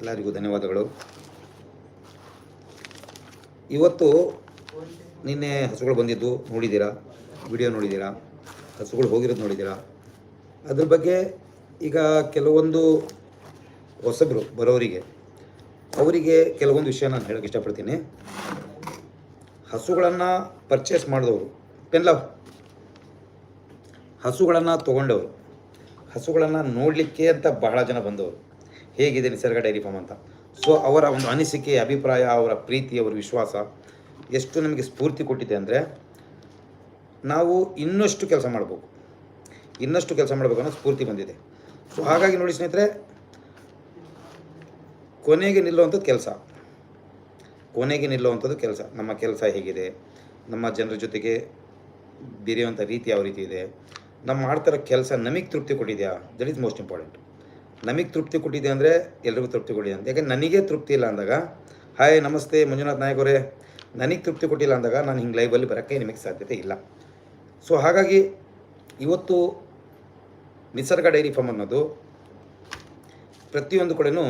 ಎಲ್ಲರಿಗೂ ಧನ್ಯವಾದಗಳು. ಇವತ್ತು ನಿನ್ನೆ ಹಸುಗಳು ಬಂದಿದ್ದು ನೋಡಿದ್ದೀರಾ? ವಿಡಿಯೋ ನೋಡಿದ್ದೀರಾ? ಹಸುಗಳು ಹೋಗಿರೋದು ನೋಡಿದ್ದೀರಾ? ಅದ್ರ ಬಗ್ಗೆ ಈಗ ಕೆಲವೊಂದು ಹೊಸಬರು ಬರೋರಿಗೆ, ಅವರಿಗೆ ಕೆಲವೊಂದು ವಿಷಯ ನಾನು ಹೇಳೋಕ್ಕೆ ಇಷ್ಟಪಡ್ತೀನಿ. ಹಸುಗಳನ್ನು ಪರ್ಚೇಸ್ ಮಾಡಿದವರು ಪೆನ್ಲವ್ ಹಸುಗಳನ್ನು ತೊಗೊಂಡವರು, ಹಸುಗಳನ್ನು ನೋಡಲಿಕ್ಕೆ ಅಂತ ಬಹಳ ಜನ ಬಂದವರು. ಹೇಗಿದೆ ನಿಸರ್ಗ ಡೈರಿ ಫಾರ್ಮ್ ಅಂತ. ಸೊ ಅವರ ಒಂದು ಅನಿಸಿಕೆ, ಅಭಿಪ್ರಾಯ, ಅವರ ಪ್ರೀತಿ, ಅವರ ವಿಶ್ವಾಸ ಎಷ್ಟು ನಮಗೆ ಸ್ಫೂರ್ತಿ ಕೊಟ್ಟಿದೆ ಅಂದರೆ ನಾವು ಇನ್ನಷ್ಟು ಕೆಲಸ ಮಾಡಬೇಕು. ಇನ್ನಷ್ಟು ಕೆಲಸ ಮಾಡಬೇಕು ಅನ್ನೋ ಸ್ಫೂರ್ತಿ ಬಂದಿದೆ. ಸೊ ಹಾಗಾಗಿ ನೋಡಿ ಸ್ನೇಹಿತರೆ, ಕೊನೆಗೆ ನಿಲ್ಲುವಂಥದ್ದು ಕೆಲಸ. ಕೊನೆಗೆ ನಿಲ್ಲುವಂಥದ್ದು ಕೆಲಸ. ನಮ್ಮ ಕೆಲಸ ಹೇಗಿದೆ. ನಮ್ಮ ಜನರ ಜೊತೆಗೆ ಬೆರೆಯುವಂಥ ರೀತಿ ಯಾವ ರೀತಿ ಇದೆ. ನಮ್ಮ ಮಾಡ್ತಾರೋ ಕೆಲಸ ನಮಗೆ ತೃಪ್ತಿ ಕೊಟ್ಟಿದೆಯಾ? ದಟ್ ಈಸ್ ಮೋಸ್ಟ್ ಇಂಪಾರ್ಟೆಂಟ್ ನಮಗೆ ತೃಪ್ತಿ ಕೊಟ್ಟಿದೆ ಅಂದರೆ ಎಲ್ರಿಗೂ ತೃಪ್ತಿ ಕೊಟ್ಟಿದೆ ಅಂತ. ಯಾಕೆ ನನಗೆ ತೃಪ್ತಿ ಇಲ್ಲ ಅಂದಾಗ, ಹಾಯ್, ನಮಸ್ತೆ, ಮಂಜುನಾಥ್ ನಾಯಕ್ ಅವರೇ ನನಗೆ ತೃಪ್ತಿ ಕೊಟ್ಟಿಲ್ಲ ಅಂದಾಗ ನಾನು ಹಿಂಗೆ ಲೈವಲ್ಲಿ ಬರೋಕ್ಕೆ ನಿಮಗೆ ಸಾಧ್ಯತೆ ಇಲ್ಲ. ಸೊ ಹಾಗಾಗಿ ಇವತ್ತು ನಿಸರ್ಗ ಡೈರಿ ಫಾರ್ಮ್ ಅನ್ನೋದು ಪ್ರತಿಯೊಂದು ಕಡೆನೂ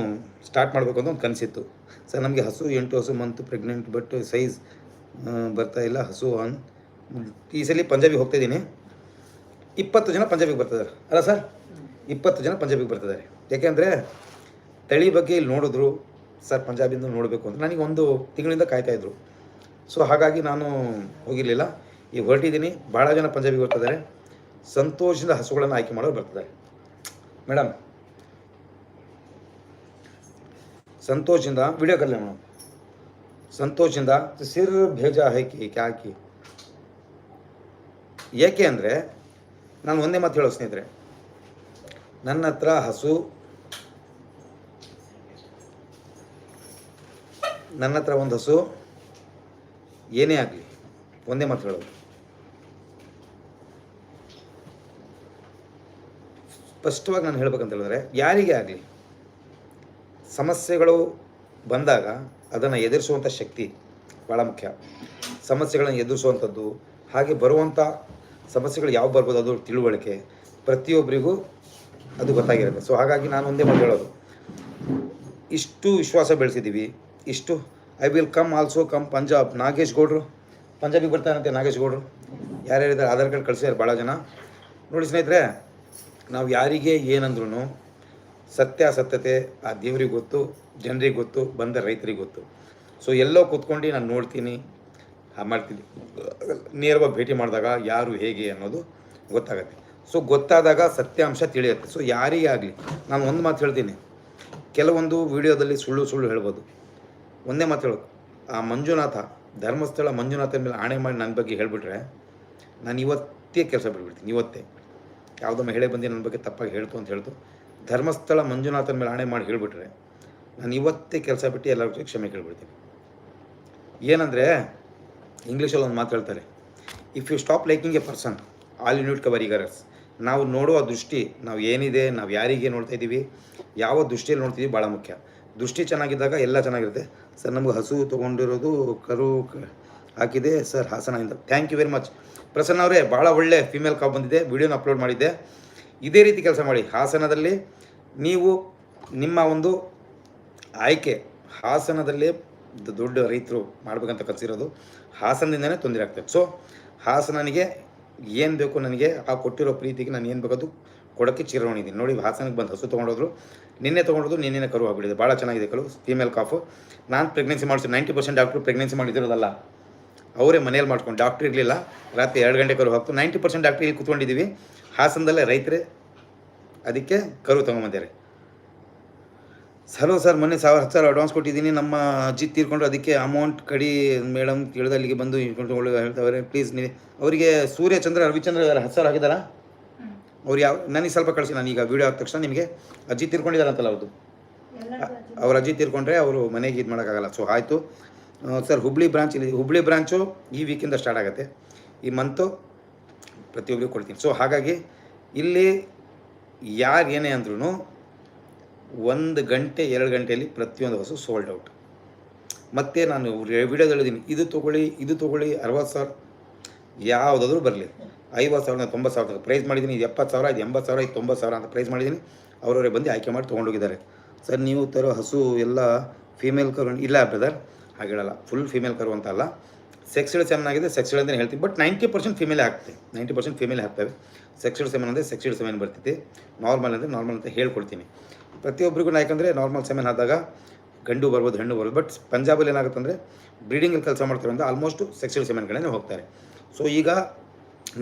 ಸ್ಟಾರ್ಟ್ ಮಾಡಬೇಕು ಅಂತ ಒಂದು ಕನಸಿತ್ತು. ಸರ್, ನಮಗೆ ಹಸು ಎಂಟು, ಹಸು ಮಂತ್ ಪ್ರೆಗ್ನೆಂಟ್ ಬಟ್ ಸೈಜ್ ಬರ್ತಾ ಇಲ್ಲ, ಹಸು ಆನ್ ಈ ಸಲ ಪಂಜಾಬಿಗೆ ಹೋಗ್ತಾ ಇದ್ದೀನಿ. ಇಪ್ಪತ್ತು ಜನ ಪಂಜಾಬಿಗೆ ಬರ್ತಿದ್ದಾರೆ ಅಲ್ಲ ಸರ್, ಇಪ್ಪತ್ತು ಜನ ಪಂಜಾಬಿಗೆ ಬರ್ತಿದ್ದಾರೆ ಯಾಕೆಂದರೆ ತಳಿ ಬಗ್ಗೆ ಇಲ್ಲಿ ನೋಡಿದ್ರು, ಸರ್ ಪಂಜಾಬಿಂದ ನೋಡಬೇಕು ಅಂತ. ನನಗೆ ಒಂದು ತಿಂಗಳಿಂದ ಕಾಯ್ತಾ ಇದ್ರು. ಸೊ ಹಾಗಾಗಿ ನಾನು ಹೋಗಿರಲಿಲ್ಲ. ಈಗ ಹೊರಟಿದ್ದೀನಿ. ಭಾಳ ಜನ ಪಂಜಾಬಿಗೆ ಬರ್ತಿದ್ದಾರೆ ಸಂತೋಷದಿಂದ ಹಸುಗಳನ್ನು ಆಯ್ಕೆ ಮಾಡೋರು ಬರ್ತಿದ್ದಾರೆ. ಮೇಡಮ್, ಸಂತೋಷದಿಂದ ವಿಡಿಯೋ ಕಲ್ಲ ಮೇಡಮ್. ಸಂತೋಷದಿಂದ ಸಿರ್ ಭೇಜ ಹಾಕಿ ಹಾಕಿ. ಏಕೆ ಅಂದರೆ, ನಾನು ಒಂದೇ ಮಾತು ಹೇಳೋ ಸ್ನೇಹಿತರೆ, ನನ್ನ ಹತ್ರ ಹಸು ನನ್ನ ಹತ್ರ ಒಂದು ಹಸು, ಏನೇ ಆಗಲಿ, ಒಂದೇ ಮಾತು ಹೇಳೋದು. ಸ್ಪಷ್ಟವಾಗಿ ನಾನು ಹೇಳ್ಬೇಕಂತ ಹೇಳಿದ್ರೆ, ಯಾರಿಗೆ ಆಗಲಿ, ಸಮಸ್ಯೆಗಳು ಬಂದಾಗ ಅದನ್ನು ಎದುರಿಸುವಂಥ ಶಕ್ತಿ ಭಾಳ ಮುಖ್ಯ. ಸಮಸ್ಯೆಗಳನ್ನು ಎದುರಿಸುವಂಥದ್ದು ಹಾಗೆ ಬರುವಂಥ ಸಮಸ್ಯೆಗಳು ಯಾವ ಬರ್ಬೋದು ಅದು ತಿಳುವಳಿಕೆ. ಪ್ರತಿಯೊಬ್ಬರಿಗೂ ಅದು ಗೊತ್ತಾಗಿರುತ್ತೆ. ಸೊ ಹಾಗಾಗಿ ನಾನು ಒಂದೇ ಮಾತು ಹೇಳೋದು. ಇಷ್ಟು ವಿಶ್ವಾಸ ಬೆಳೆಸಿದ್ದೀವಿ. ಇಷ್ಟು. I will come also come Punjab Nagesh ಗೌಡ್ರು. ಪಂಜಾಬಿಗೆ ಬರ್ತಾರಂತೆ ನಾಗೇಶ್ ಗೌಡ್ರು. ಯಾರ್ಯಾರಿದ್ದಾರೆ ಆಧಾರ್ ಕಾರ್ಡ್ ಕಳಿಸಿದ್ದಾರೆ ಭಾಳ ಜನ. ನೋಡಿ ಸ್ನೇಹಿತರೆ, ನಾವು ಯಾರಿಗೆ ಏನಂದ್ರೂ ಸತ್ಯಾಸತ್ಯತೆ ಆ ದೇವ್ರಿಗೆ ಗೊತ್ತು, ಜನರಿಗೆ ಗೊತ್ತು, ಬಂದ ರೈತರಿಗೆ ಗೊತ್ತು. ಸೊ ಎಲ್ಲೋ ಕೂತ್ಕೊಂಡು ನಾನು ನೋಡ್ತೀನಿ ಮಾಡ್ತೀನಿ. ನೇರವಾಗಿ ಭೇಟಿ ಮಾಡಿದಾಗ ಯಾರು ಹೇಗೆ ಅನ್ನೋದು ಗೊತ್ತಾಗುತ್ತೆ. ಸೊ ಗೊತ್ತಾದಾಗ ಸತ್ಯಾಂಶ ತಿಳಿಯುತ್ತೆ. ಸೊ ಯಾರಿಗೇ ಆಗಲಿ, ನಾನು ಒಂದು ಮಾತು ಹೇಳ್ತೀನಿ. ಕೆಲವೊಂದು ವಿಡಿಯೋದಲ್ಲಿ ಸುಳ್ಳು ಸುಳ್ಳು ಹೇಳ್ಬೋದು. ಒಂದೇ ಮಾತು ಹೇಳೋದು. ಆ ಮಂಜುನಾಥ, ಧರ್ಮಸ್ಥಳ ಮಂಜುನಾಥನ ಮೇಲೆ ಆಣೆ ಮಾಡಿ ನನ್ನ ಬಗ್ಗೆ ಹೇಳಿಬಿಟ್ರೆ ನಾನು ಇವತ್ತೇ ಕೆಲಸ ಬಿಟ್ಬಿಡ್ತೀನಿ, ಇವತ್ತೇ. ಯಾವುದೋ ಮಹಿಳೆ ಬಂದು ನನ್ನ ಬಗ್ಗೆ ತಪ್ಪಾಗಿ ಹೇಳ್ತು ಅಂತ ಹೇಳ್ತು ಧರ್ಮಸ್ಥಳ ಮಂಜುನಾಥನ ಮೇಲೆ ಆಣೆ ಮಾಡಿ ಹೇಳಿಬಿಟ್ರೆ ನಾನು ಇವತ್ತೇ ಕೆಲಸ ಬಿಟ್ಟು ಎಲ್ಲರ ಜೊತೆ ಕ್ಷಮೆ ಕೇಳ್ಬಿಡ್ತೀನಿ. ಏನಂದರೆ ಇಂಗ್ಲೀಷಲ್ಲಿ ಒಂದು ಮಾತು ಹೇಳ್ತಾರೆ if you stop liking a person all unit cover ಈಗರಸ್ ನಾವು ನೋಡುವ ದೃಷ್ಟಿ, ನಾವು ಏನಿದೆ, ನಾವು ಯಾರಿಗೆ ನೋಡ್ತಾ ಇದ್ದೀವಿ ಯಾವ ದೃಷ್ಟಿಯಲ್ಲಿ ನೋಡ್ತೀವಿ ಭಾಳ ಮುಖ್ಯ. ದೃಷ್ಟಿ ಚೆನ್ನಾಗಿದ್ದಾಗ ಎಲ್ಲ ಚೆನ್ನಾಗಿರುತ್ತೆ. ಸರ್, ನಮಗೆ ಹಸು ತೊಗೊಂಡಿರೋದು ಕರು ಹಾಕಿದೆ. Sir, ಹಾಸನದಿಂದ. Thank you very much Prasanna ಅವರೇ, ಭಾಳ ಒಳ್ಳೆ ಫಿಮೇಲ್ ಕಾಪ್ ಬಂದಿದೆ. ವಿಡಿಯೋನ ಅಪ್ಲೋಡ್ ಮಾಡಿದ್ದೆ. ಇದೇ ರೀತಿ ಕೆಲಸ ಮಾಡಿ. ಹಾಸನದಲ್ಲಿ ನೀವು ನಿಮ್ಮ ಒಂದು ಆಯ್ಕೆ, ಹಾಸನದಲ್ಲಿ ದೊಡ್ಡ ರೈತರು ಮಾಡ್ಬೇಕಂತ ಕಲಿಸಿರೋದು ಹಾಸನದಿಂದನೇ ತೊಂದರೆ ಆಗ್ತದೆ. ಸೊ ಹಾಸನನಿಗೆ ಏನು ಬೇಕು ನನಗೆ, ಆ ಕೊಟ್ಟಿರೋ ಪ್ರೀತಿಗೆ ನಾನು ಏನು ಬೇಕದು ಕೊಡೋಕ್ಕೆ ಚಿರವಣಿದ್ದೀನಿ ನೋಡಿ, ಹಾಸನಕ್ಕೆ ಬಂದು ಹಸು ತೊಗೊಂಡೋದ್ರು, ನಿನ್ನೆ ತೊಗೊಂಡೋದು ನಿನ್ನೆ ಕರು ಆಗ್ಬಿಟ್ಟಿದೆ. ಭಾಳ ಚೆನ್ನಾಗಿದೆ ಕರು ಫೀಮೇಲ್ ಕಾಫು ನಾನು ಪ್ರೆಗ್ನೆನ್ಸಿ ಮಾಡಿಸಿ ನೈಂಟಿ ಪರ್ಸೆಂಟ್ ಡಾಕ್ಟ್ರು ಪ್ರೆಗ್ನೆನ್ಸಿ ಮಾಡಿದಿರೋದಲ್ಲ ಅವರೇ ಮನೇಲಿ ಮಾಡ್ಕೊಂಡು ಡಾಕ್ಟ್ರ್ ಇರಲಿಲ್ಲ, ರಾತ್ರಿ ಎರಡು ಗಂಟೆ ಕರು ಹಾಕ್ತು. ನೈಂಟಿ ಪರ್ಸೆಂಟ್ ಡಾಕ್ಟ್ರಿಗೆ ಇಲ್ಲಿ ಕೂತ್ಕೊಂಡಿದ್ದೀವಿ ಹಾಸನದಲ್ಲೇ ರೈತರೇ, ಅದಕ್ಕೆ ಕರು ತೊಗೊಂಬಂದಿದ್ದಾರೆ. ಹಲೋ ಸರ್ ಮೊನ್ನೆ ಸಾವಿರ ಹತ್ತು ಸಾವಿರ ಅಡ್ವಾನ್ಸ್ ಕೊಟ್ಟಿದ್ದೀನಿ. ನಮ್ಮ ಅಜ್ಜಿ ತೀರ್ಕೊಂಡ್ರು ಅದಕ್ಕೆ ಅಮೌಂಟ್ ಕಡಿ ಮೇಡಮ್ ಕೇಳಿದ ಅಲ್ಲಿಗೆ ಬಂದು ಇಟ್ಕೊಂಡು ಹೇಳ್ತಾವ್ರೆ ಪ್ಲೀಸ್ ನೀವು. ಅವರಿಗೆ ಸೂರ್ಯ ಚಂದ್ರ ರವಿಚಂದ್ರ ಹತ್ತು ಸಾವಿರ ಆಗಿದ್ದಾರಾ? ಅವ್ರು ಯಾವ ನನಗೆ ಸ್ವಲ್ಪ ಕಳಿಸಿ ನಾನು ಈಗ ವೀಡಿಯೋ ಆದ ತಕ್ಷಣ ನಿಮಗೆ. ಅಜ್ಜಿ ತೀರ್ಕೊಂಡಿದ್ದಾರಂತಲ್ಲ ಅವ್ರದ್ದು ಅವ್ರ ಅಜ್ಜಿ ತೀರ್ಕೊಂಡ್ರೆ ಅವರು ಮನೆಗೆ ಇದು ಮಾಡೋಕ್ಕಾಗಲ್ಲ. ಸೊ ಆಯಿತು. ಸರ್ ಹುಬ್ಳಿ ಬ್ರಾಂಚ್ ಇಲ್ಲಿ ಹುಬ್ಳಿ ಬ್ರಾಂಚು ಈ ವೀಕಿಂದ ಸ್ಟಾರ್ಟ್ ಆಗುತ್ತೆ. ಈ ಮಂತು ಪ್ರತಿಯೊಬ್ಬರಿಗೂ ಕೊಡ್ತೀನಿ. ಸೊ ಹಾಗಾಗಿ ಇಲ್ಲಿ ಯಾರು ಏನೇ ಅಂದ್ರೂ ಒಂದು ಗಂಟೆ, ಎರಡು ಗಂಟೆಯಲ್ಲಿ ಪ್ರತಿಯೊಂದು ಹಸು ಸೋಲ್ಡ್ ಔಟ್ ಮತ್ತೆ ನಾನು ವಿಡಿಯೋದಲ್ಲಿ ಹೇಳಿದ್ದೀನಿ ಇದು ತೊಗೊಳ್ಳಿ ಇದು ತೊಗೊಳ್ಳಿ, ಅರವತ್ತು ಸಾವಿರ. ಯಾವುದಾದ್ರೂ ಬರಲಿ. ಐವತ್ತು ಸಾವಿರ, ತೊಂಬತ್ತು ಸಾವಿರ ಪ್ರೈಸ್ ಮಾಡಿದ್ದೀನಿ. ಇದು ಎಪ್ಪತ್ತು ಸಾವಿರ, ಇದು ಎಂಬತ್ತು ಸಾವಿರ, ಇದು ತೊಂಬತ್ತು ಸಾವಿರ ಅಂತ ಪ್ರೈಸ್ ಮಾಡಿದ್ದೀನಿ. ಅವರವರೇ ಬಂದು ಆಯ್ಕೆ ಮಾಡಿ ತೊಗೊಂಡೋಗಿದ್ದಾರೆ. ಸರ್, ನೀವು ತರೋ ಹಸು ಎಲ್ಲ ಫೀಮೇಲ್ ಕರು, ಇಲ್ಲ ಬ್ರದರ್ ಹಾಗೆ ಹೇಳಲ್ಲ. ಫುಲ್ ಫೀಮೇಲ್ ಕರು ಅಂತ ಅಲ್ಲ. ಸೆಕ್ಸ್ಡ್ ಸೆಮೆನ್ ಆಗಿದೆ ಸೆಕ್ಸ್ಡ್ ಅಂತಲೇ ಹೇಳ್ತೀವಿ. ಬಟ್ ನೈಂಟಿ ಪರ್ಸೆಂಟ್ ಫಿಮೇಲ್ ಆಗ್ತದೆ. ನೈಂಟಿ ಪರ್ಸೆಂಟ್ ಫಿಮೇಲ್ ಆಗ್ತವೆ. ಸೆಕ್ಸ್ಡ್ ಸೆಮನ್ ಅಂದರೆ ಸೆಕ್ಸ್ಡ್ ಸೆಮೆನ್ ಬರ್ತೈತಿ ನಾರ್ಮಲ್ ಅಂದರೆ ನಾರ್ಮಲ್ ಅಂತ ಹೇಳ್ಕೊಡ್ತೀನಿ. ಪ್ರತಿಯೊಬ್ಬರಿಗೂ ನಾ ಯಾಕಂದರೆ ನಾರ್ಮಲ್ ಸೆಮೆನ್ ಆದಾಗ ಗಂಡು ಬರ್ಬೋದು, ಹೆಣ್ಣು ಬರ್ಬೋದು. ಬಟ್ ಪಂಜಾಬಲ್ಲಿ ಏನಾಗುತ್ತೆ ಅಂದರೆ ಬ್ರೀಡಿಂಗಲ್ಲಿ ಕೆಲಸ ಮಾಡ್ತಾರೆ ಅಂದರೆ ಆಲ್ಮೋಸ್ಟ್ ಸೆಕ್ಸ್ಡ್ ಸೆಮನ್ಗಳೇ ಹೋಗ್ತಾರೆ. ಸೊ ಈಗ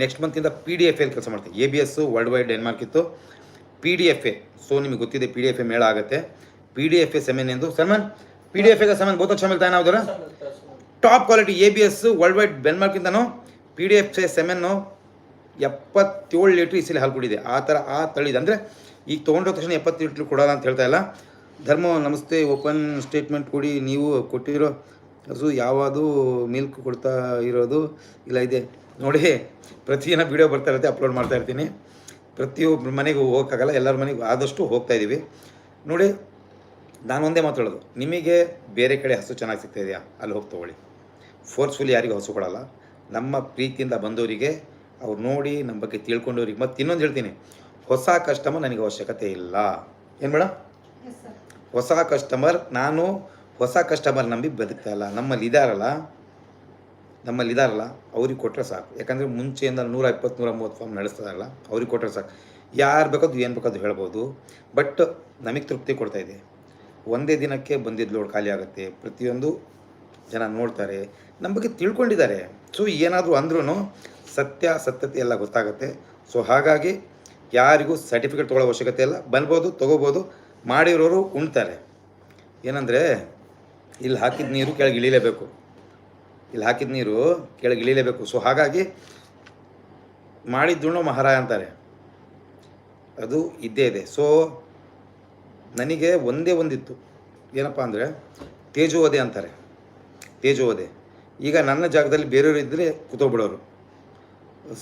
ನೆಕ್ಸ್ಟ್ ಮಂತಿಂದ ಪಿ ಡಿ ಎಫ್ ಎಲ್ಲಿ ಕೆಲಸ ಮಾಡ್ತಾರೆ. A B S world wide Denmark ಇತ್ತು. P D F A so ನಿಮಗೆ ಗೊತ್ತಿದೆ ಪಿ ಡಿ ಎಫ್ ಎ ಮೇಳ ಆಗುತ್ತೆ. P D F A semen ಎಂದು. Salman P D F A semen ಬಹುತ ಚಮಿಲ್ ತಾನೆ ಯಾವ್ದಾರ top quality A B S world wide ಬೆನ್ಮಾರ್ಕಿಂತನೂ P D F A ಸೆಮೆನ್ನು ಎಪ್ಪತ್ತೇಳು ಲೀಟ್ರ್ ಈ ಸಲ ಹಾಲು ಕುಡಿದೆ. ಆ ಥರ ಆ ತಳಿದೆ. ಅಂದರೆ ಈಗ ತೊಗೊಂಡೋದ ತಕ್ಷಣ ಎಪ್ಪತ್ತು ಲೀಟ್ರ್ ಕೊಡೋಲ್ಲ ಅಂತ ಹೇಳ್ತಾ ಇಲ್ಲ. ಧರ್ಮ, ನಮಸ್ತೆ, ಓಪನ್ ಸ್ಟೇಟ್ಮೆಂಟ್ ಕೊಡಿ. ನೀವು ಕೊಟ್ಟಿರೋ ಹಸು ಯಾವುದು ಮಿಲ್ಕ್ ಕೊಡ್ತಾ ಇರೋದು ಇಲ್ಲ ಇದೆ. ನೋಡಿ, ಪ್ರತಿದಿನ ವೀಡಿಯೋ ಬರ್ತಾ ಇರುತ್ತೆ, ಅಪ್ಲೋಡ್ ಮಾಡ್ತಾ ಇರ್ತೀನಿ. ಪ್ರತಿಯೊಬ್ಬ ಮನೆಗೂ ಹೋಗೋಕ್ಕಾಗಲ್ಲ, ಎಲ್ಲರ ಮನೆಗೂ ಆದಷ್ಟು ಹೋಗ್ತಾ ಇದ್ದೀವಿ ನೋಡಿ, ನಾನು ಒಂದೇ ಮಾತಾಡೋದು ನಿಮಗೆ ಬೇರೆ ಕಡೆ ಹಸು ಚೆನ್ನಾಗಿ ಸಿಗ್ತಾ ಇದೆಯಾ? ಅಲ್ಲಿ ಹೋಗಿ ತೊಗೊಳ್ಳಿ. ಫೋರ್ಸ್ಫುಲಿ ಯಾರಿಗೂ ಹಸು ಕೊಡಲ್ಲ. ನಮ್ಮ ಪ್ರೀತಿಯಿಂದ ಬಂದವರಿಗೆ ಅವ್ರು ನೋಡಿ ನಮ್ಮ ಬಗ್ಗೆ ತಿಳ್ಕೊಂಡವ್ರಿಗೆ ಮತ್ತೆ ಇನ್ನೊಂದು ಹೇಳ್ತೀನಿ. ಹೊಸ ಕಸ್ಟಮರ್ ನನಗೆ ಅವಶ್ಯಕತೆ ಇಲ್ಲ. ಏನು ಮೇಡಮ್ ಹೊಸ ಕಸ್ಟಮರ್ ನಾನು ಹೊಸ ಕಸ್ಟಮರ್ ನಂಬಿ ಬದುಕ್ತಾ ಇಲ್ಲ. ನಮ್ಮಲ್ಲಿ ಇದಾರಲ್ಲ ನಮ್ಮಲ್ಲಿ ಇದಾರಲ್ಲ ಅವ್ರಿಗೆ ಕೊಟ್ಟರೆ ಸಾಕು. ಯಾಕಂದರೆ ಮುಂಚೆಯಿಂದ ನೂರ ಇಪ್ಪತ್ತು ನೂರ ಮೂವತ್ತು ಫಾರ್ಮ್ ನಡೆಸ್ತಾರಲ್ಲ ಅವ್ರಿಗೆ ಕೊಟ್ಟರೆ ಸಾಕು. ಯಾರು ಬೇಕಾದ್ರು ಏನು ಬೇಕಾದ್ರು ಹೇಳ್ಬೋದು. ಬಟ್ ನಮಗೆ ತೃಪ್ತಿ ಕೊಡ್ತಾಯಿದೆ ಇದೆ. ಒಂದೇ ದಿನಕ್ಕೆ ಬಂದಿದ್ದು ಲೋಡ್ ಖಾಲಿ ಆಗುತ್ತೆ. ಪ್ರತಿಯೊಂದು ಜನ ನೋಡ್ತಾರೆ ನಮ್ಮ ಬಗ್ಗೆ ತಿಳ್ಕೊಂಡಿದ್ದಾರೆ. ಸೊ, ಏನಾದರೂ ಅಂದ್ರೂ ಸತ್ಯ, ಸತ್ಯತೆ ಎಲ್ಲ ಗೊತ್ತಾಗುತ್ತೆ. ಸೊ, ಹಾಗಾಗಿ ಯಾರಿಗೂ ಸರ್ಟಿಫಿಕೇಟ್ ತೊಗೊಳ್ಳೋ ಅವಶ್ಯಕತೆ ಇಲ್ಲ. ಬನ್ಬೋದು ತೊಗೋಬೋದು, ಮಾಡಿರೋರು ಉಣ್ತಾರೆ. ಏನಂದರೆ, ಇಲ್ಲಿ ಹಾಕಿದ ನೀರು ಕೆಳಗೆ ಇಳಿಲೇಬೇಕು. ಇಲ್ಲಿ ಹಾಕಿದ ನೀರು ಕೆಳಗೆ ಇಳಿಲೇಬೇಕು. ಸೊ, ಹಾಗಾಗಿ ಮಾಡಿದ್ದುಣ್ಣು ಮಹಾರಾಯ ಅಂತಾರೆ. ಅದು ಇದ್ದೇ ಇದೆ. ಸೊ, ನನಗೆ ಒಂದೇ ಒಂದಿತ್ತು. ಏನಪ್ಪ ಅಂದರೆ, ತೇಜೋವಧೆ ಅಂತಾರೆ. ತೇಜೋವಧೆ. ಈಗ ನನ್ನ ಜಾಗದಲ್ಲಿ ಬೇರೆಯವರು ಇದ್ದರೆ ಕೂತೋಗ್ಬಿಡೋರು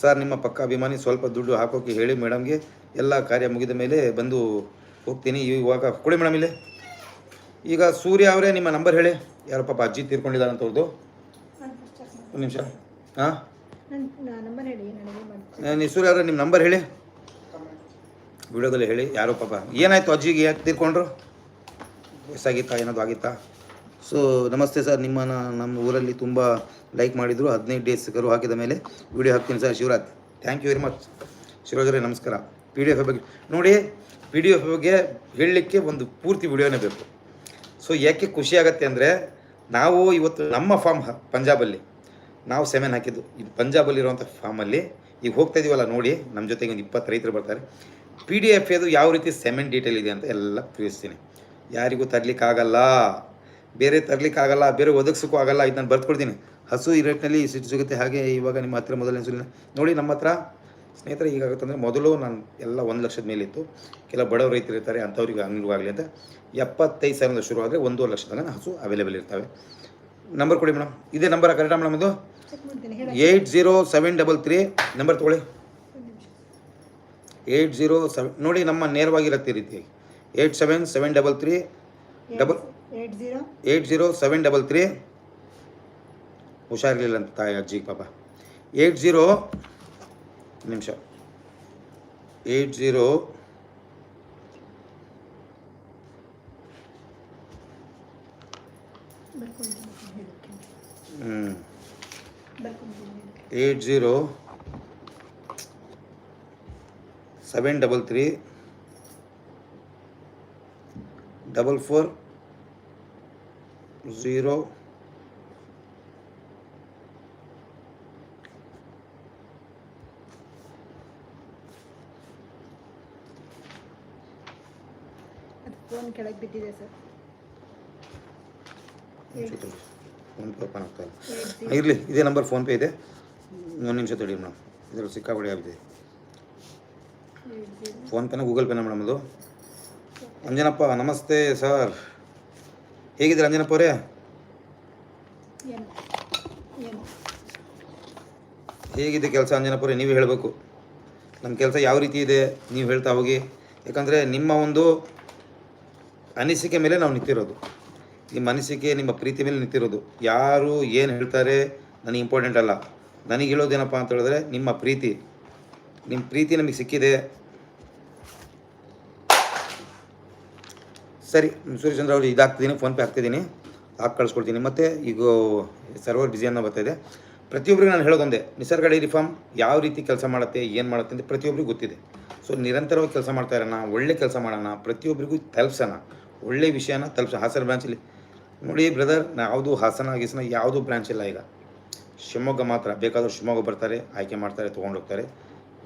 ಸರ್ ನಿಮ್ಮ ಪಕ್ಕ ಅಭಿಮಾನಿ ಸ್ವಲ್ಪ ದುಡ್ಡು ಹಾಕೋಕೆ ಹೇಳಿ ಮೇಡಮ್ಗೆ. ಎಲ್ಲ ಕಾರ್ಯ ಮುಗಿದ ಮೇಲೆ ಬಂದು ಹೋಗ್ತೀನಿ. ಇವಾಗ ಕೊಡಿ ಮೇಡಮ್ ಇಲ್ಲೇ. ಈಗ ಸೂರ್ಯ ಅವರೇ ನಿಮ್ಮ ನಂಬರ್ ಹೇಳಿ. ಯಾರೋ ಪಾಪ ಅಜ್ಜಿ ತೀರ್ಕೊಂಡಿದ್ದಾರೆ ಅಂತ ಅವ್ರದ್ದು ಒಂದು ನಿಮಿಷ. ಹಾಂ? ನೀ ನೀವು ಸೂರ್ಯ ಅವರೇ ನಿಮ್ಮ ನಂಬರ್ ಹೇಳಿ. ವಿಡಿಯೋದಲ್ಲಿ ಹೇಳಿ ಯಾರೋ ಪಾಪ. ಏನಾಯಿತು ಅಜ್ಜಿಗೆ ಯಾಕೆ ತೀರ್ಕೊಂಡ್ರು? ವಯಸ್ಸಾಗಿತ್ತಾ ಏನಾದ್ರು ಆಗಿತ್ತಾ? ಸೊ ನಮಸ್ತೆ ಸರ್ ನಿಮ್ಮನ್ನು ನಮ್ಮ ಊರಲ್ಲಿ ತುಂಬ ಲೈಕ್ ಮಾಡಿದರು. ಹದಿನೈದು ಡೇಸ್ ಕರು ಹಾಕಿದ ಮೇಲೆ ವಿಡಿಯೋ ಹಾಕ್ತೀನಿ sir Shivaraj thank you very much ಶಿವರಾಜರೇ, ನಮಸ್ಕಾರ. ಪಿ ಡಿ ಎಫ್ ಬಗ್ಗೆ ನೋಡಿ ಪಿ ಡಿ ಎಫ್ ಬಗ್ಗೆ ಹೇಳಲಿಕ್ಕೆ ಒಂದು ಪೂರ್ತಿ ವಿಡಿಯೋನೇ ಬೇಕು. ಸೊ ಯಾಕೆ ಖುಷಿ ಆಗತ್ತೆ ಅಂದರೆ, ನಾವು ಇವತ್ತು ನಮ್ಮ ಫಾರ್ಮ್ ಪಂಜಾಬಲ್ಲಿ ನಾವು ಸೆಮೆನ್ ಹಾಕಿದ್ದು. ಇದು ಪಂಜಾಬಲ್ಲಿರುವಂಥ ಫಾರ್ಮಲ್ಲಿ ಈಗ ಹೋಗ್ತಾ ಇದೀವಲ್ಲ, ನೋಡಿ ನಮ್ಮ ಜೊತೆಗೆ ಒಂದು ಇಪ್ಪತ್ತು ರೈತರು ಬರ್ತಾರೆ. ಪಿ ಡಿ ಎಫ್ ಅದು ಯಾವ ರೀತಿ ಸೆಮೆನ್ ಡೀಟೇಲ್ ಇದೆ ಅಂತ ಎಲ್ಲ ತಿಳಿಸ್ತೀನಿ. ಯಾರಿಗೂ ತರ್ಲಿಕ್ಕಾಗಲ್ಲ. ಬೇರೆ ತರ್ಲಿಕ್ಕಾಗಲ್ಲ ಬೇರೆ ಒದಗಿಸೋಕ್ಕೂ ಆಗಲ್ಲ ಇದು ನಾನು ಬರ್ತ್ಕೊಡ್ತೀನಿ. ಹಸು ಈ ರೇಟ್ನಲ್ಲಿ ಸಿಟ್ಟು ಸಿಗುತ್ತೆ ಹಾಗೆ ಇವಾಗ ನಿಮ್ಮ ಹತ್ರ ಮೊದಲನೇ ಸಲ ನೋಡಿ ನಮ್ಮ ಹತ್ರ ಸ್ನೇಹಿತರೆ ಈಗಾಗುತ್ತಂದರೆ ಮೊದಲು ನಾನು ಎಲ್ಲ ಒಂದು ಲಕ್ಷದ ಮೇಲೆ ಇತ್ತು. ಕೆಲ ಬಡವ ರೈತರು ಇರ್ತಾರೆ ಅಂಥವ್ರಿಗೆ ಆಗಲಿ ಅಂತ. ಎಪ್ಪತ್ತೈದು ಸಾವಿರದಿಂದ ಶುರು ಆದರೆ ಒಂದೂವರೆ ಲಕ್ಷ ತನಕ ಹಸು ಅವೈಲೇಬಲ್ ಇರ್ತವೆ. ನಂಬರ್ ಕೊಡಿ ಮೇಡಮ್. ಇದೇ ನಂಬರ್ ಕರೆಕ್ಟಾ ಮೇಡಮ್ ಹೇಳಿ eight zero seven double three number ತೊಗೊಳ್ಳಿ. ಏಯ್ಟ್ ಜೀರೋ ಸೆವೆನ್ ನೋಡಿ ನಮ್ಮ ನೇರವಾಗಿರುತ್ತೆ ರೀತಿ. Eight seven seven double three double eight zero seven double three ಹುಷಾರಿರಲಿಲ್ಲ ಅಂತ ತಾಯಿ ಅಜ್ಜಿಗೆ ಪಾಪ ಏಯ್ಟ್ ಜೀರೋ ನಿಮಿಷ ಏಯ್ಟ್ ಜೀರೋ ಬರ್ಕೊಂತೀನಿ ಹೇಳಕ್ಕೆ ಹ್ಞೂ ಬರ್ಕೊಂತೀನಿ ಹೇಳಕ್ಕೆ eight zero seven double three double four zero phone ಕೆಳಗೆ ಬಿದ್ದಿದೆ ಸರ್. ಓಪನ್ ಆಗ್ತಾ ಇಲ್ಲ. ಇರಲಿ. ಇದೇ ನಂಬರ್ ಫೋನ್ಪೇ ಇದೆ. ಒಂದು ನಿಮಿಷ ತಡಿ ಮೇಡಮ್. ಇದರಲ್ಲಿ ಸಿಕ್ಕಾಪಡಿ ಆಗಿದೆ. ಫೋನ್ಪೇನ ಗೂಗಲ್ ಪೇನ ಮೇಡಮ್ ಅದು? ಅಂಜನಪ್ಪ ನಮಸ್ತೆ ಸರ್. ಹೇಗಿದ್ದೀರ ಅಂಜನಪ್ಪ ಅವರೇ? ಹೇಗಿದೆ ಕೆಲಸ ಅಂಜನಪುರಿ ನೀವೇ ಹೇಳಬೇಕು. ನಮ್ಮ ಕೆಲಸ ಯಾವ ರೀತಿ ಇದೆ? ನೀವು ಹೇಳ್ತಾ ಹೋಗಿ. ಯಾಕಂದರೆ ನಿಮ್ಮ ಒಂದು ಅನಿಸಿಕೆ ಮೇಲೆ ನಾವು ನಿಂತಿರೋದು. ನಿಮ್ಮ ಅನಿಸಿಕೆ ನಿಮ್ಮ ಪ್ರೀತಿ ಮೇಲೆ ನಿಂತಿರೋದು. ಯಾರು ಏನು ಹೇಳ್ತಾರೆ ನನಗೆ ಇಂಪಾರ್ಟೆಂಟ್ ಅಲ್ಲ. ನನಗೆ ಹೇಳೋದೇನಪ್ಪ ಅಂತ ಹೇಳಿದ್ರೆ ನಿಮ್ಮ ಪ್ರೀತಿ. ನಿಮ್ಮ ಪ್ರೀತಿ ನಮಗೆ ಸಿಕ್ಕಿದೆ. ಸರಿ, ಸೂರ್ಯಚಂದ್ರ ಅವರು ಇದಾಗ್ತಿದ್ದೀನಿ ಫೋನ್ಪೇ ಹಾಕ್ತಿದ್ದೀನಿ ಹಾಕಿ ಕಳಿಸ್ಕೊಡ್ತೀನಿ. ಮತ್ತು ಈಗ ಸರ್ವರ್ ಬಿಸಿ ಅನ್ನೋ ಬರ್ತಾಯಿದೆ ಪ್ರತಿಯೊಬ್ಬರಿಗೂ ನಾನು ಹೇಳೋದೊಂದೇ ನಿಸರ್ಗ ಡೈರಿ ಫಾರ್ಮ್ ಯಾವ ರೀತಿ ಕೆಲಸ ಮಾಡುತ್ತೆ, ಏನು ಮಾಡುತ್ತೆ ಅಂತ ಪ್ರತಿಯೊಬ್ಬರಿಗೂ ಗೊತ್ತಿದೆ. ಸೊ ನಿರಂತರವಾಗಿ ಕೆಲಸ ಮಾಡ್ತಾ ಇರೋಣ, ಒಳ್ಳೆ ಕೆಲಸ ಮಾಡೋಣ ಪ್ರತಿಯೊಬ್ಬರಿಗೂ ತಲುಪ್ಸೋಣ. ಒಳ್ಳೆ ವಿಷಯನ ತಲುಪ್ಸೋಣ. ಹಾಸನ ಬ್ರಾಂಚಲ್ಲಿ ನೋಡಿ ಬ್ರದರ್ ಯಾವುದು ಹಾಸನ ಗೀಸನ ಯಾವುದು ಬ್ರಾಂಚ್ ಇಲ್ಲ ಈಗ. ಶಿವಮೊಗ್ಗ ಮಾತ್ರ ಬೇಕಾದರೂ ಶಿವಮೊಗ್ಗ ಬರ್ತಾರೆ, ಆಯ್ಕೆ ಮಾಡ್ತಾರೆ ತೊಗೊಂಡೋಗ್ತಾರೆ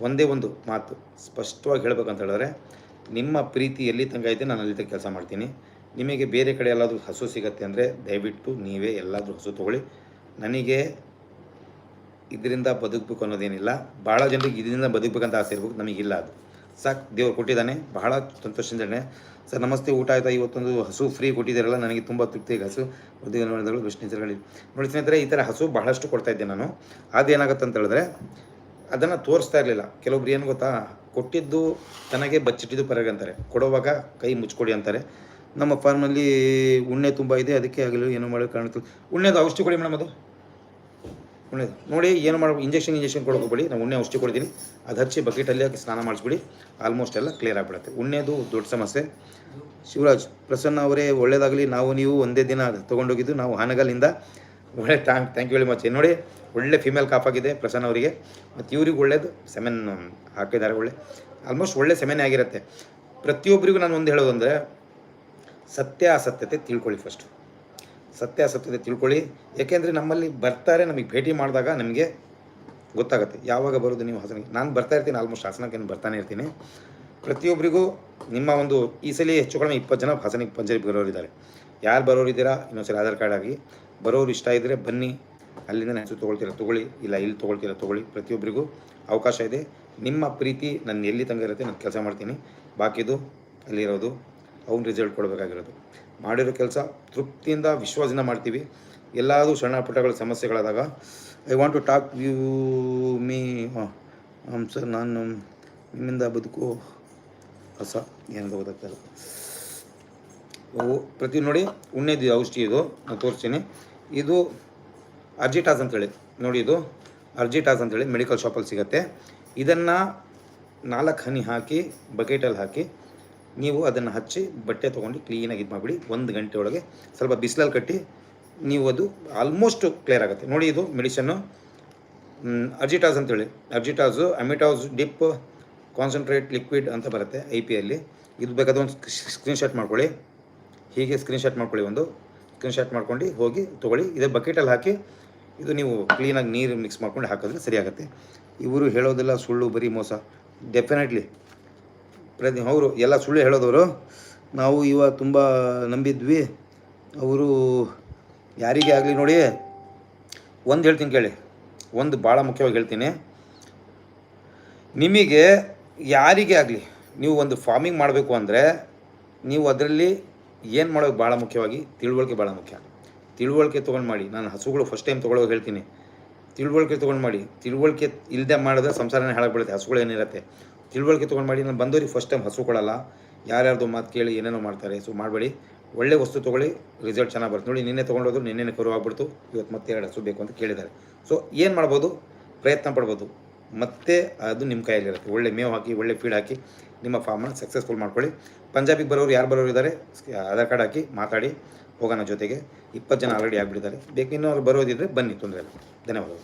ಒಂದೇ ಒಂದು ಮಾತು, ಸ್ಪಷ್ಟವಾಗಿ ಹೇಳಬೇಕಂತ ಹೇಳಿದ್ರೆ ನಿಮ್ಮ ಪ್ರೀತಿ ಎಲ್ಲಿ ತನಕ ಐತೆ ನಾನು ಅಲ್ಲಿ ಕೆಲಸ ಮಾಡ್ತೀನಿ. ನಿಮಗೆ ಬೇರೆ ಕಡೆ ಎಲ್ಲಾದರೂ ಹಸು ಸಿಗತ್ತೆ ಅಂದರೆ ದಯವಿಟ್ಟು ನೀವೇ ಎಲ್ಲಾದರೂ ಹಸು ತೊಗೊಳ್ಳಿ. ನನಗೆ ಇದರಿಂದ ಬದುಕಬೇಕು ಅನ್ನೋದೇನಿಲ್ಲ. ಭಾಳ ಜನರಿಗೆ ಇದರಿಂದ ಬದುಕಬೇಕಂತ ಆಸೆ ಇರ್ಬೇಕು, ನಮಗಿಲ್ಲ ಅದು. ಸಾಕು, ದೇವರು ಕೊಟ್ಟಿದ್ದಾನೆ, ಬಹಳ ಸಂತೋಷದಿಂದಾನೆ ಸರ್, ನಮಸ್ತೆ, ಊಟ ಆಯಿತಾ? ಇವತ್ತೊಂದು ಹಸು ಫ್ರೀ ಕೊಟ್ಟಿದ್ದಾರಲ್ಲ, ನನಗೆ ತುಂಬ ತೃಪ್ತಿ ಹಸು ಉದ್ಯೋಗಗಳು ವಿಷ್ಣು ನೋಡಿ ಸ್ನೇಹಿತರೆ, ಈ ಥರ ಹಸು ಬಹಳಷ್ಟು ಕೊಡ್ತಾ ಇದ್ದೆ ನಾನು. ಅದೇನಾಗುತ್ತೆ ಅಂತ ಹೇಳಿದ್ರೆ, ಅದನ್ನು ತೋರಿಸ್ತಾ ಇರಲಿಲ್ಲ. ಕೆಲವೊಬ್ರು ಏನು ಗೊತ್ತಾ ಕೊಟ್ಟಿದ್ದು ತನಗೆ ಬಚ್ಚಿಟ್ಟಿದ್ದು ಪರಗೆ ಅಂತಾರೆ. ಕೊಡುವಾಗ ಕೈ ಮುಚ್ಕೊಡಿ ಅಂತಾರೆ. ನಮ್ಮ ಫಾರ್ಮಲ್ಲಿ ಉಣ್ಣೆ ತುಂಬ ಇದೆ, ಅದಕ್ಕೆ ಆಗಲಿ ಏನು ಮಾಡೋ ಕಾಣುತ್ತಿಲ್ಲ ಉಣ್ಣೆದು ಔಷಧಿ ಕೊಡಿ ಮೇಡಮ್ ಅದು. ಉಣ್ಣೆದು. ನೋಡಿ, ಏನು ಮಾಡಬೇಕು ಇಂಜೆಕ್ಷನ್ ಇಂಜೆಕ್ಷನ್ ಕೊಡೋಕೋಬೇಡಿ ನಾನು ಉಣ್ಣೆ ಔಷಧಿ ಕೊಡ್ತೀನಿ. ಅದು ಹಚ್ಚಿ ಬಕೆಟಲ್ಲಿ ಹಾಕಿ ಸ್ನಾನ ಮಾಡಿಸ್ಬಿಡಿ. ಆಲ್ಮೋಸ್ಟ್ ಎಲ್ಲ ಕ್ಲಿಯರ್ ಆಗಿಬಿಡುತ್ತೆ. ಉಣ್ಣೆದು ದೊಡ್ಡ ಸಮಸ್ಯೆ. ಶಿವರಾಜ್ ಪ್ರಸನ್ನ ಅವರೇ ಒಳ್ಳೇದಾಗಲಿ. ನಾವು ನೀವು ಒಂದೇ ದಿನ ತೊಗೊಂಡೋಗಿದ್ದು ನಾವು ಹಾನಗಲ್ಲಿಂದ ಒಳ್ಳೆ thank thank you very much ನೋಡಿ, ಒಳ್ಳೆ ಫಿಮೇಲ್ ಕಾಪ್ ಆಗಿದೆ ಪ್ರಸನ್ನ ಅವರಿಗೆ. ಮತ್ತು ಇವ್ರಿಗೆ ಒಳ್ಳೇದು ಸೆಮೆನ್ ಹಾಕಿದ್ದಾರೆ ಒಳ್ಳೆ. ಆಲ್ಮೋಸ್ಟ್ ಒಳ್ಳೆ ಸೆಮೆನ್ ಆಗಿರುತ್ತೆ. ಪ್ರತಿಯೊಬ್ಬರಿಗೂ ನಾನು ಒಂದು ಹೇಳೋದು ಅಂದರೆ ಸತ್ಯ ಅಸತ್ಯತೆ ತಿಳ್ಕೊಳ್ಳಿ ಫಸ್ಟು ಸತ್ಯ ಅಸತ್ಯತೆ ತಿಳ್ಕೊಳ್ಳಿ. ಏಕೆಂದರೆ ನಮ್ಮಲ್ಲಿ ಬರ್ತಾರೆ, ನಮಗೆ ಭೇಟಿ ಮಾಡಿದಾಗ ನಮಗೆ ಗೊತ್ತಾಗುತ್ತೆ. ಯಾವಾಗ ಬರೋದು ನೀವು ಹಾಸನಕ್ಕೆ? ನಾನು ಬರ್ತಾ ಇರ್ತೀನಿ ಆಲ್ಮೋಸ್ಟ್ ಹಾಸನಕ್ಕೆ ಬರ್ತಾನೆ ಇರ್ತೀನಿ. ಪ್ರತಿಯೊಬ್ಬರಿಗೂ ನಿಮ್ಮ ಒಂದು, ಈ ಸಲ ಹೆಚ್ಚು ಕಡಿಮೆ ಇಪ್ಪತ್ತು ಜನ ಹಾಸನಕ್ಕೆ ಪಂಜಾಬ್ ಬರೋರಿದ್ದಾರೆ. ಯಾರು ಬರೋರಿದ್ದೀರಾ ಇನ್ನೊಂದ್ಸಲ ಆಧಾರ್ ಕಾರ್ಡ್ ಆಗಿ. ಬರೋರು ಇಷ್ಟ ಇದ್ದರೆ ಬನ್ನಿ. ಅಲ್ಲಿಂದ ಹೆಸರು ತೊಗೊಳ್ತೀರ, ತೊಗೊಳ್ಳಿ. ಇಲ್ಲ, ಇಲ್ಲಿ ತೊಗೊಳ್ತೀರ, ತೊಗೊಳ್ಳಿ. ಪ್ರತಿಯೊಬ್ಬರಿಗೂ ಅವಕಾಶ ಇದೆ. ನಿಮ್ಮ ಪ್ರೀತಿ ನನ್ನ ಎಲ್ಲಿ ತಂಗಿರುತ್ತೆ ನಾನು ಕೆಲಸ ಮಾಡ್ತೀನಿ. ಬಾಕಿದು ಅಲ್ಲಿರೋದು ಅವ್ನ ರಿಸಲ್ಟ್ ಕೊಡಬೇಕಾಗಿರೋದು. ಮಾಡಿರೋ ಕೆಲಸ ತೃಪ್ತಿಯಿಂದ ವಿಶ್ವಾಸದಿಂದ ಮಾಡ್ತೀವಿ. ಎಲ್ಲಾದರೂ ಸಣ್ಣ ಪುಟ್ಟಗಳ ಸಮಸ್ಯೆಗಳಾದಾಗ I want to talk you me sir ನಾನು ನಿಮ್ಮಿಂದ ಬದುಕು ಹೊಸ. ಏನಂತ ಗೊತ್ತಾಗ್ತಾಯಿಲ್ಲ ಅವು ಪ್ರತಿ ನೋಡಿ, ಉಣ್ಣೆದು ಔಷಧಿ ಇದು, ನಾನು ತೋರಿಸ್ತೀನಿ. ಇದು ಅರ್ಜಿಟಾಸ್ ಅಂತೇಳಿ. ನೋಡಿ ಇದು, ಅರ್ಜಿಟಾಸ್ ಅಂತೇಳಿ ಮೆಡಿಕಲ್ ಶಾಪಲ್ಲಿ ಸಿಗುತ್ತೆ. ಇದನ್ನು ನಾಲ್ಕು ಹನಿ ಹಾಕಿ ಬಕೆಟಲ್ಲಿ ಹಾಕಿ, ನೀವು ಅದನ್ನು ಹಚ್ಚಿ, ಬಟ್ಟೆ ತೊಗೊಂಡು ಕ್ಲೀನಾಗಿ ಇದು ಮಾಡಿಬಿಡಿ ಒಂದು ಗಂಟೆ ಒಳಗೆ ಸ್ವಲ್ಪ ಬಿಸಿಲಲ್ಲಿ ಕಟ್ಟಿ, ನೀವು ಅದು ಆಲ್ಮೋಸ್ಟ್ ಕ್ಲಿಯರ್ ಆಗುತ್ತೆ. ನೋಡಿ ಇದು ಮೆಡಿಸನ್ನು ಅರ್ಜಿಟಾಸ್ ಅಂತೇಳಿ. ಅರ್ಜಿಟಾಸು, ಅಮಿಟಾಸ್, ಡಿಪ್ ಕಾನ್ಸಂಟ್ರೇಟ್ ಲಿಕ್ವಿಡ್ ಅಂತ ಬರುತ್ತೆ ಐ ಪಿ ಅಲ್ಲಿ. ಇದು ಬೇಕಾದ್ರೆ ಒಂದು ಸ್ಕ್ರೀನ್ಶಾಟ್ ಮಾಡ್ಕೊಳ್ಳಿ. ಹೀಗೆ ಸ್ಕ್ರೀನ್ಶಾಟ್ ಮಾಡ್ಕೊಳ್ಳಿ ಒಂದು. ಸ್ಕ್ರೀನ್ಶಾಟ್ ಮಾಡ್ಕೊಂಡು ಹೋಗಿ ತೊಗೊಳ್ಳಿ. ಇದೇ ಬಕೆಟಲ್ಲಿ ಹಾಕಿ ಇದು ನೀವು ಕ್ಲೀನಾಗಿ ನೀರು ಮಿಕ್ಸ್ ಮಾಡ್ಕೊಂಡು ಹಾಕಿದ್ರೆ ಸರಿಯಾಗುತ್ತೆ ಇವರು ಹೇಳೋದೆಲ್ಲ ಸುಳ್ಳು, ಬರೀ ಮೋಸ. ಡೆಫಿನೆಟ್ಲಿ ಪ್ರತಿ ಅವರು ಎಲ್ಲ ಸುಳ್ಳು ಹೇಳೋದವರು. ನಾವು ಇವಾಗ ತುಂಬ ನಂಬಿದ್ವಿ. ಅವರು ಯಾರಿಗೆ ಆಗಲಿ ನೋಡಿ, ಒಂದು ಹೇಳ್ತೀನಿ ಕೇಳಿ. ಒಂದು ಭಾಳ ಮುಖ್ಯವಾಗಿ ಹೇಳ್ತೀನಿ. ನಿಮಗೆ ಯಾರಿಗೆ ಆಗಲಿ, ನೀವು ಒಂದು ಫಾರ್ಮಿಂಗ್ ಮಾಡಬೇಕು ಅಂದರೆ ನೀವು ಅದರಲ್ಲಿ ಏನು ಮಾಡೋದು ಭಾಳ ಮುಖ್ಯವಾಗಿ ತಿಳುವಳಿಕೆ ಭಾಳ ಮುಖ್ಯ. ತಿಳುವಳಿಕೆ ತೊಗೊಂಡು ಮಾಡಿ, ನಾನು ಹಸುಗಳು ಫಸ್ಟ್ ಟೈಮ್ ತೊಗೊಳೋಗಿ ಹೇಳ್ತೀನಿ. ತಿಳುವಳಿಕೆ ತೊಗೊಂಡು ಮಾಡಿ, ತಿಳುವಳಿಕೆ ಇಲ್ಲದೆ ಮಾಡಿದ್ರೆ ಸಂಸಾರನೇ ಹಾಳಾಗ್ಬಿಡುತ್ತೆ ಹಸುಗಳು ಏನಿರುತ್ತೆ. ತಿಳುವಳಿಕೆ ತೊಗೊಂಡು ಮಾಡಿ, ನಾನು ಬಂದವ್ರಿಗೆ ಫಸ್ಟ್ ಟೈಮ್ ಹಸು ಕೊಡಲ್ಲ. ಯಾರ್ಯಾರ್ದು ಮಾತು ಕೇಳಿ ಏನೇನೋ ಮಾಡ್ತಾರೆ, ಸೊ ಮಾಡಬೇಡಿ. ಒಳ್ಳೆ ವಸ್ತು ತೊಗೊಳ್ಳಿ ರಿಸಲ್ಟ್ ಚೆನ್ನಾಗಿ ಬರುತ್ತೆ. ನೋಡಿ, ನಿನ್ನೆ ತೊಗೊಂಡೋದ್ರು ನಿನ್ನೆ ಕರು ಆಗ್ಬಿಡ್ತು ಇವತ್ತು ಮತ್ತೆ ಎರಡು ಹಸು ಬೇಕು ಅಂತ ಕೇಳಿದ್ದಾರೆ. ಸೊ ಏನು ಮಾಡ್ಬೋದು? ಪ್ರಯತ್ನ ಪಡ್ಬೋದು. ಮತ್ತೆ ಅದು ನಿಮ್ಮ ಕೈಯಲ್ಲಿರುತ್ತೆ. ಒಳ್ಳೆ ಮೇವು ಹಾಕಿ, ಒಳ್ಳೆ ಫೀಡ್ ಹಾಕಿ ನಿಮ್ಮ ಫಾರ್ಮನ್ನು ಸಕ್ಸಸ್ಫುಲ್ ಮಾಡ್ಕೊಳ್ಳಿ. ಪಂಜಾಬಿಗೆ ಬರೋರು ಯಾರು ಬರೋರು ಇದ್ದಾರೆ ಆಧಾರ್ ಕಾರ್ಡ್ ಹಾಕಿ ಮಾತಾಡಿ, ಹೋಗೋಣ ಜೊತೆಗೆ. ಇಪ್ಪತ್ತು ಜನ ಆಲ್ರೆಡಿ ಆಗಿಬಿಟ್ಟಿದ್ದಾರೆ. ಬೇಕು ಇನ್ನೂ ಅವ್ರು ಬರೋದಿದ್ರೆ ಬನ್ನಿ ತೊಂದರೆ ಇಲ್ಲ. ಧನ್ಯವಾದಗಳು.